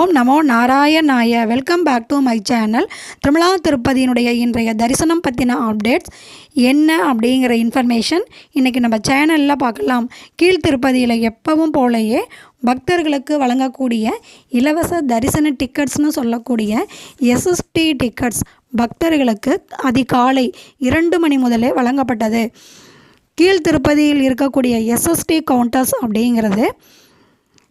ஓம் நமோ நாராயணாய. Welcome back to my channel Tirumala திருப்பதியினுடைய இன்றைய தரிசனம் பற்றின அப்டேட்ஸ் என்ன அப்படிங்கிற இன்ஃபர்மேஷன் இன்றைக்கி நம்ம சேனலில் பார்க்கலாம். கீழ் திருப்பதியில் எப்பவும் போலயே பக்தர்களுக்கு வழங்கக்கூடிய இலவச தரிசன டிக்கெட்ஸ்னு சொல்லக்கூடிய எஸ்எஸ்டி டிக்கெட்ஸ் பக்தர்களுக்கு அதிகாலை இரண்டு மணி முதலே வழங்கப்பட்டது. கீழ் திருப்பதியில் இருக்கக்கூடிய எஸ்எஸ்டி கவுண்டர்ஸ் அப்படிங்கிறது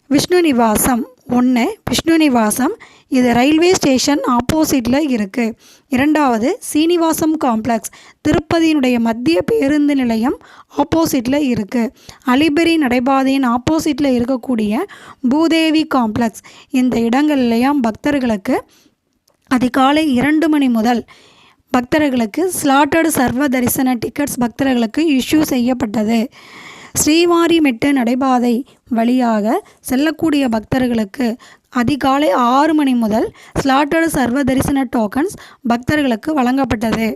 விஷ்ணு நிவாசம். ஒன்று விஷ்ணு நிவாசம் இது ரயில்வே ஸ்டேஷன் ஆப்போசிட்டில் இருக்குது இரண்டாவது சீனிவாசம் காம்ப்ளெக்ஸ். திருப்பதியினுடைய மத்திய பேருந்து நிலையம் ஆப்போசிட்டில் இருக்குது அலிபெரி நடைபாதையின் ஆப்போசிட்டில் இருக்கக்கூடிய பூதேவி காம்ப்ளெக்ஸ். இந்த இடங்கள்லையும் பக்தர்களுக்கு அதிகாலை இரண்டு மணி முதல் பக்தர்களுக்கு ஸ்லாட்டட் சர்வ தரிசன டிக்கெட்ஸ் பக்தர்களுக்கு இஷ்யூ செய்யப்பட்டது. ஸ்ரீவாரிமெட்டு நடைபாதை வழியாக செல்லக்கூடிய பக்தர்களுக்கு அதிகாலை ஆறு மணி முதல் ஸ்லாட்டட் சர்வ தரிசன டோக்கன்ஸ் பக்தர்களுக்கு வழங்கப்பட்டது.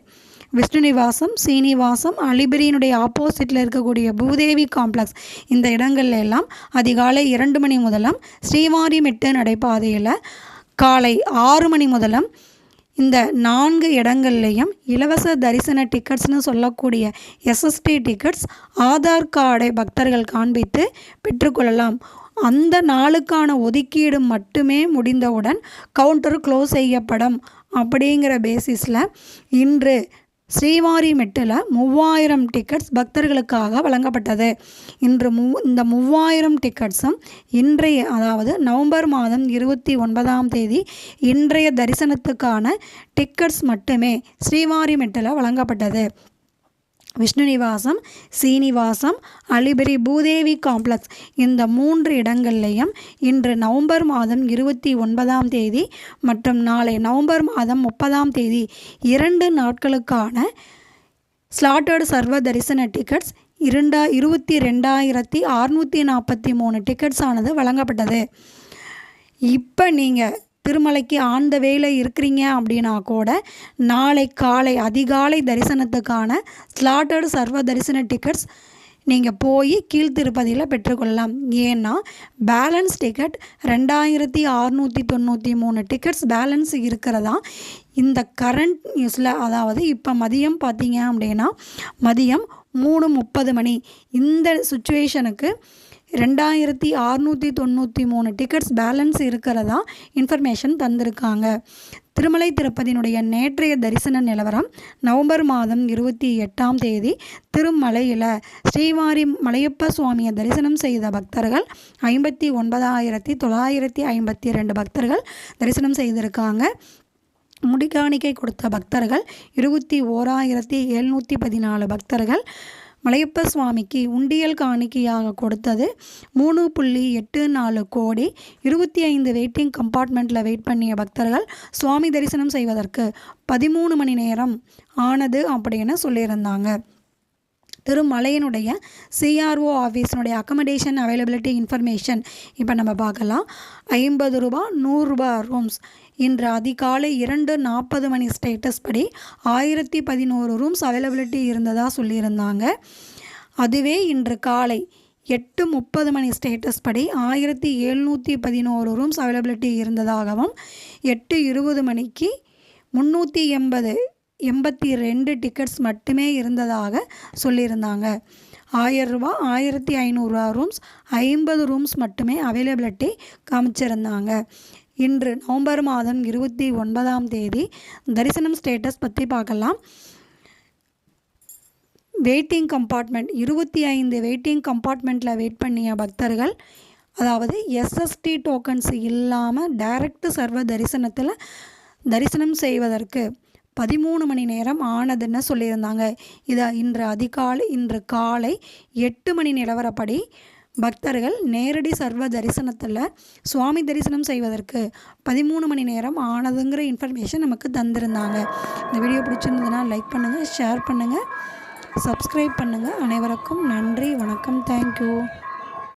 விஷ்ணுநிவாசம் சீனிவாசம் அலிபிரியினுடைய ஆப்போசிட்டில் இருக்கக்கூடிய பூதேவி காம்ப்ளெக்ஸ் இந்த இடங்கள்ல எல்லாம் அதிகாலை இரண்டு மணி முதலும் ஸ்ரீவாரிமெட்டு நடைபாதையில் காலை ஆறு மணி முதலும் இந்த நான்கு இடங்கள்லையும் இலவச தரிசன டிக்கெட்ஸ்னு சொல்லக்கூடிய எஸ்எஸ்டி டிக்கெட்ஸ் ஆதார் கார்டை பக்தர்கள் காண்பித்து பெற்றுக்கொள்ளலாம். அந்த நாளுக்கான ஒதுக்கீடு மட்டுமே முடிந்தவுடன் கவுண்டர் க்ளோஸ் செய்யப்படும். அப்படிங்கிற பேசிஸில் இன்று ஸ்ரீவாரிமெட்டில் மூவாயிரம் டிக்கெட்ஸ் பக்தர்களுக்காக வழங்கப்பட்டது. இன்று மூ இந்த மூவாயிரம் டிக்கெட்ஸும் இன்றைய அதாவது நவம்பர் மாதம் இருபத்தி ஒன்பதாம் தேதி இன்றைய தரிசனத்துக்கான டிக்கெட்ஸ் மட்டுமே ஸ்ரீவாரிமெட்டில் வழங்கப்பட்டது. விஷ்ணு நிவாசம் சீனிவாசம் அலிபரி பூதேவி காம்ப்ளெக்ஸ் இந்த மூன்று இடங்கள்லையும் இன்று நவம்பர் மாதம் இருபத்தி ஒன்பதாம் தேதி மற்றும் நாளை நவம்பர் மாதம் முப்பதாம் தேதி இரண்டு நாட்களுக்கான ஸ்லாட்டட் சர்வ தரிசன டிக்கெட்ஸ் இரண்டா இருபத்தி ரெண்டாயிரத்தி அறுநூற்றி நாற்பத்தி மூணு டிக்கெட்ஸ் ஆனது வழங்கப்பட்டது. இப்போ நீங்கள் திருமலைக்கு ஆந்த வேலை இருக்கிறீங்க அப்படின்னா கூட நாளை காலை அதிகாலை தரிசனத்துக்கான ஸ்லாட்டட் சர்வ தரிசன டிக்கெட்ஸ் நீங்கள் போய் கீழ்த்திருப்பதியில் பெற்றுக்கொள்ளலாம். ஏன்னா பேலன்ஸ் டிக்கெட் ரெண்டாயிரத்தி அறநூற்றி தொண்ணூற்றி மூணு டிக்கெட்ஸ் பேலன்ஸ் இருக்கிறதா? இந்த கரண்ட் நியூஸில் அதாவது இப்போ மதியம் பார்த்தீங்க அப்படின்னா மதியம் மூணு முப்பது மணி. இந்த சுச்சுவேஷனுக்கு ரெண்டாயிரத்தி அறநூற்றி தொண்ணூற்றி மூணு டிக்கெட்ஸ் பேலன்ஸ் இருக்கிறதா இன்ஃபர்மேஷன் தந்திருக்காங்க. திருமலை திருப்பதியினுடைய நேற்றைய தரிசன நிலவரம் நவம்பர் மாதம் இருபத்தி எட்டாம் தேதி திருமலையில் ஸ்ரீவாரி மலையப்ப சுவாமியை தரிசனம் செய்த பக்தர்கள் ஐம்பத்தி ஒன்பதாயிரத்தி தொள்ளாயிரத்தி ஐம்பத்தி ரெண்டு பக்தர்கள் தரிசனம் செய்திருக்காங்க. முடிக்காணிக்கை கொடுத்த பக்தர்கள் இருபத்தி ஓராயிரத்தி எழுநூற்றி பதினாலு பக்தர்கள் மலையப்ப சுவாமிக்கு உண்டியல் காணிக்கையாக கொடுத்தது மூணு புள்ளி எட்டு நாலு கோடி இருபத்தி ஐந்து வெயிட்டிங் கம்பார்ட்மெண்ட்டில் வெயிட் பண்ணிய பக்தர்கள் சுவாமி தரிசனம் செய்வதற்கு பதிமூணு மணி நேரம் ஆனது அப்படின்னு சொல்லியிருந்தாங்க. திருமலையனுடைய சிஆர்ஓ ஆஃபீஸினுடைய அக்கமடேஷன் அவைலபிலிட்டி இன்ஃபர்மேஷன் இப்போ நம்ம பார்க்கலாம். ஐம்பது ரூபா நூறுரூபா ரூம்ஸ் இன்று அதிகாலை இரண்டு நாற்பது மணி ஸ்டேட்டஸ் படி ஆயிரத்தி பதினோரு ரூம்ஸ் அவைலபிலிட்டி இருந்ததாக சொல்லியிருந்தாங்க. அதுவே இன்று காலை எட்டு முப்பது மணி ஸ்டேட்டஸ் படி ஆயிரத்தி எழுநூற்றி பதினோரு ரூம்ஸ் அவைலபிலிட்டி இருந்ததாகவும் எட்டு இருபது மணிக்கு முந்நூற்றி எண்பது எண்பத்தி ரெண்டு டிக்கெட்ஸ் மட்டுமே இருந்ததாக சொல்லியிருந்தாங்க. ஆயிரரூபா ஆயிரத்தி ஐநூறுரூவா ரூம்ஸ் ஐம்பது ரூம்ஸ் மட்டுமே அவைலபிலிட்டி காமிச்சிருந்தாங்க. இன்று நவம்பர் மாதம் இருபத்தி ஒன்பதாம் தேதி தரிசனம் ஸ்டேட்டஸ் பற்றி பார்க்கலாம். வெயிட்டிங் கம்பார்ட்மெண்ட் இருபத்தி ஐந்து வெயிட்டிங் கம்பார்ட்மெண்ட்டில் வெயிட் பண்ணிய பக்தர்கள் அதாவது எஸ்எஸ்டி டோக்கன்ஸ் இல்லாமல் டைரக்ட் சர்வ தரிசனத்தில் தரிசனம் செய்வதற்கு பதிமூணு மணி நேரம் ஆனதுன்னு சொல்லியிருந்தாங்க? இதை இன்று அதிகாலை இன்று காலை எட்டு மணி நிலவரப்படி பக்தர்கள் நேரடி சர்வ தரிசனத்தில் சுவாமி தரிசனம் செய்வதற்கு பதிமூணு மணி நேரம் ஆனதுங்கிற இன்ஃபர்மேஷன் நமக்கு தந்திருந்தாங்க. இந்த வீடியோ பிடிச்சிருந்ததுன்னா லைக் பண்ணுங்கள் ஷேர் பண்ணுங்கள் சப்ஸ்கிரைப் பண்ணுங்கள் அனைவருக்கும் நன்றி வணக்கம் தேங்க்யூ